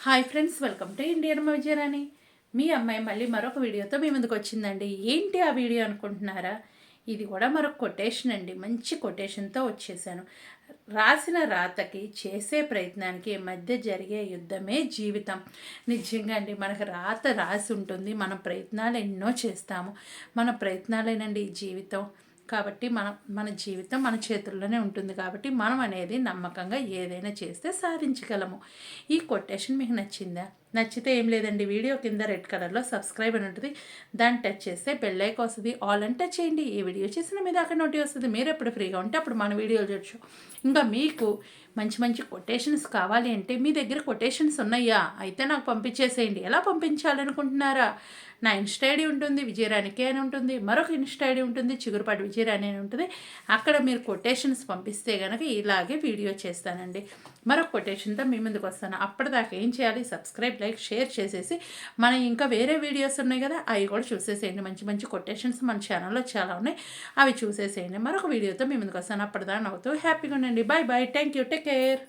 Hi friends welcome to Indian Vijayarani. మీ అమ్మాయి మళ్ళీ మరొక వీడియోతో మీ ముందుకు వచ్చిందండి. ఏంటి ఆ వీడియో అనుకుంటున్నారా? ఇది కూడా మరొక కొటేషన్ అండి. మంచి కొటేషన్తో వచ్చేసాను. రాసిన రాతకి చేసే ప్రయత్నానికి మధ్య జరిగే యుద్ధమే జీవితం. నిజంగా అండి మనకు రాత రాసి ఉంటుంది. మన ప్రయత్నాలు ఎన్నో చేస్తాము. మన ప్రయత్నాలేనండి ఈ జీవితం. కాబట్టి మన మన జీవితం మన చేతుల్లోనే ఉంటుంది కాబట్టి మనం అనేది నమ్మకంగా ఏదైనా చేస్తే సాధించగలము. ఈ కొటేషన్ మీకు నచ్చిందా? నచ్చితే ఏం లేదండి వీడియో కింద రెడ్ కలర్లో సబ్స్క్రైబ్ అని ఉంటుంది. దాన్ని టచ్ చేస్తే బెల్లైక్ వస్తుంది. ఆల్ అని టచ్ చేయండి. ఈ వీడియో చేసిన మీద అక్కడ నోటి వస్తుంది. మీరు ఎప్పుడు ఫ్రీగా ఉంటే అప్పుడు మన వీడియోలు చూడొచ్చు. ఇంకా మీకు మంచి మంచి కొటేషన్స్ కావాలి అంటే మీ దగ్గర కొటేషన్స్ ఉన్నాయా? అయితే నాకు పంపించేసేయండి. ఎలా పంపించాలనుకుంటున్నారా? నా ఇన్స్టా ఐడి ఉంటుంది విజయరాణికే అని ఉంటుంది. మరొక ఇన్స్టా ఐడి ఉంటుంది చిగురుపాటి విజయరాణి అని ఉంటుంది. అక్కడ మీరు కొటేషన్స్ పంపిస్తే కనుక ఇలాగే వీడియో చేస్తానండి. మరొక కొటేషన్తో మీ ముందుకు వస్తాను. అప్పటిదాకా ఏం చేయాలి? సబ్స్క్రైబ్ లైక్ షేర్ చేసేసి మన ఇంకా వేరే వీడియోస్ ఉన్నాయి కదా అవి కూడా చూసేసేయండి. మంచి మంచి కొటేషన్స్ మన ఛానల్లో చాలా ఉన్నాయి. అవి చూసేసేయండి. మరొక వీడియోతో మీ ముందుకు వస్తాను. అప్పటిదాన్ని అవుతూ హ్యాపీగా ఉండండి. Bye bye thank you take care